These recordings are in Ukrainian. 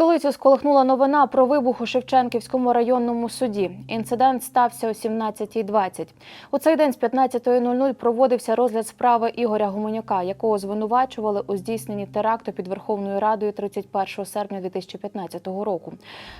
Столицю сколихнула новина про вибух у Шевченківському районному суді. Інцидент стався о 17.20. У цей день з 15.00 проводився розгляд справи Ігоря Гуменюка, якого звинувачували у здійсненні теракту під Верховною Радою 31 серпня 2015 року.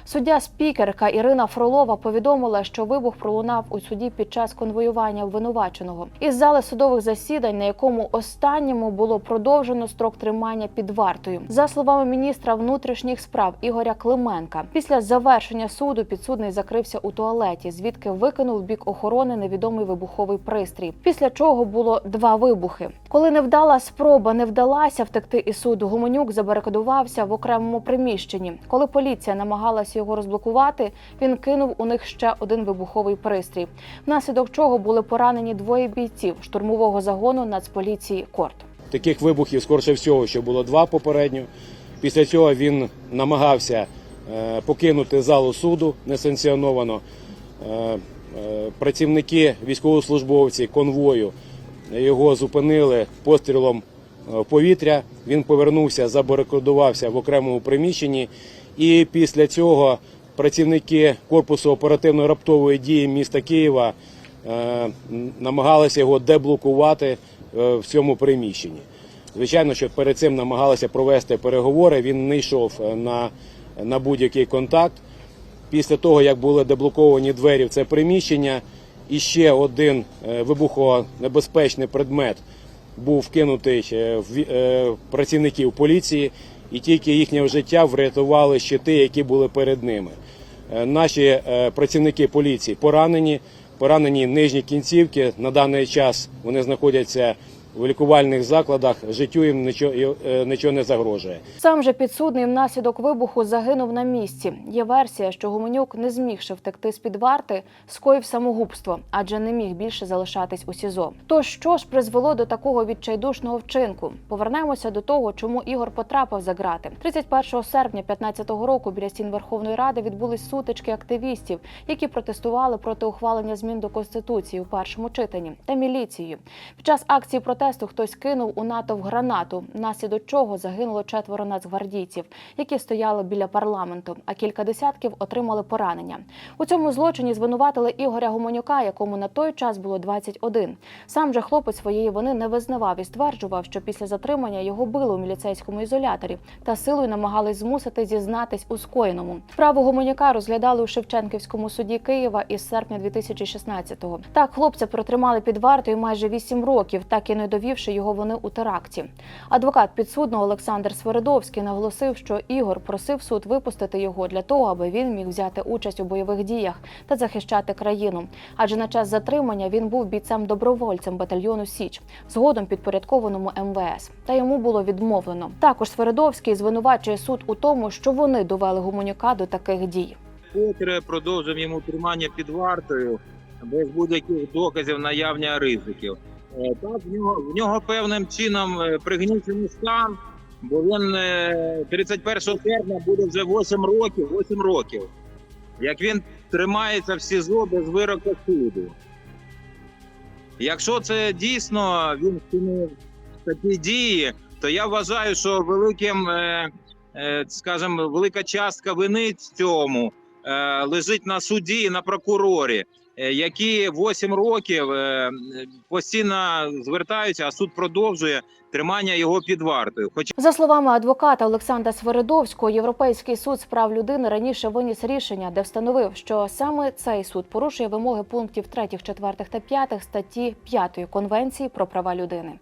Суддя спікерка Ірина Фролова повідомила, що вибух пролунав у суді під час конвоювання обвинуваченого. Із зали судових засідань, на якому останньому було продовжено строк тримання під вартою. За словами міністра внутрішніх справ Ігоря Клименка, після завершення суду підсудний закрився у туалеті, звідки викинув бік охорони невідомий вибуховий пристрій. Після чого було два вибухи. Коли невдала спроба не вдалася втекти із суду, Гуменюк забарикадувався в окремому приміщенні. Коли поліція намагалася його розблокувати, він кинув у них ще один вибуховий пристрій, внаслідок чого були поранені двоє бійців штурмового загону Нацполіції Корт. Таких вибухів, скорше всього, що було два попередньо. Після цього він намагався е, покинути залу суду несанкціоновано. Е, е, Працівники, військовослужбовці конвою його зупинили пострілом в повітря. Він повернувся, забарикадувався в окремому приміщенні, і після цього працівники корпусу оперативно-раптової дії міста Києва намагалися його деблокувати в цьому приміщенні. Звичайно, що перед цим намагалися провести переговори. Він не йшов е, на, на будь-який контакт. Після того, як були деблоковані двері в це приміщення, і ще один е, вибухонебезпечний предмет був вкинутий е, в працівників поліції, і тільки їхнє життя врятували щити, які були перед ними. Наші працівники поліції поранені, поранені нижні кінцівки. На даний час вони знаходяться в лікувальних закладах. Життю їм нічого, е, нічого не загрожує. Сам же підсудний внаслідок вибуху загинув на місці. Є версія, що Гуменюк, не змігши втекти з під варти, скоїв самогубство, адже не міг більше залишатись у СІЗО. То що ж призвело до такого відчайдушного вчинку? Повернемося до того, чому Ігор потрапив за грати. 31 серпня 2015 року біля стін Верховної Ради відбулись сутички активістів, які протестували проти ухвалення змін до конституції у першому читанні та міліцією. Під час акції протесту хтось кинув у натовп гранату, внаслідок чого загинуло четверо нацгвардійців, які стояли біля парламенту, а кілька десятків отримали поранення. У цьому злочині звинуватили Ігоря Гуменюка, якому на той час було 21. Сам же хлопець своєї вини не визнавав і стверджував, що після затримання його били у міліцейському ізоляторі та силою намагались змусити зізнатись у скоєному. Справу Гуменюка розглядали у Шевченківському суді Києва із серпня 2016-го. Так хлопця протримали під вартою майже 8 років, так і не довівши його вони у теракті. Адвокат підсудного Олександр Сверидовський наголосив, що Ігор просив суд випустити його для того, аби він міг взяти участь у бойових діях та захищати країну. Адже на час затримання він був бійцем-добровольцем батальйону Січ, згодом підпорядкованому МВС. Та йому було відмовлено. Також Сверидовський звинувачує суд у тому, що вони довели Гуменюка до таких дій. Вкотре продовжуємо йому тримання під вартою без будь-яких доказів наявня ризиків. Е, Так, в нього, в нього певним чином е, пригнічений стан, бо він е, 31 серпня буде вже 8 років, 8 років. Як він тримається в СІЗО без вироку суду. Якщо це дійсно він вчинив такі дії, то я вважаю, що великим, е, е, скажімо, велика частка вини в цьому е, лежить на суді і на прокурорі, е, які 8 років е, постійно звертаються, а суд продовжує тримання його під вартою. Хоча За словами адвоката Олександра Сверидовського, Європейський суд з прав людини раніше виніс рішення, де встановив, що саме цей суд порушує вимоги пунктів 3, 4 та 5 статті 5 Конвенції про права людини.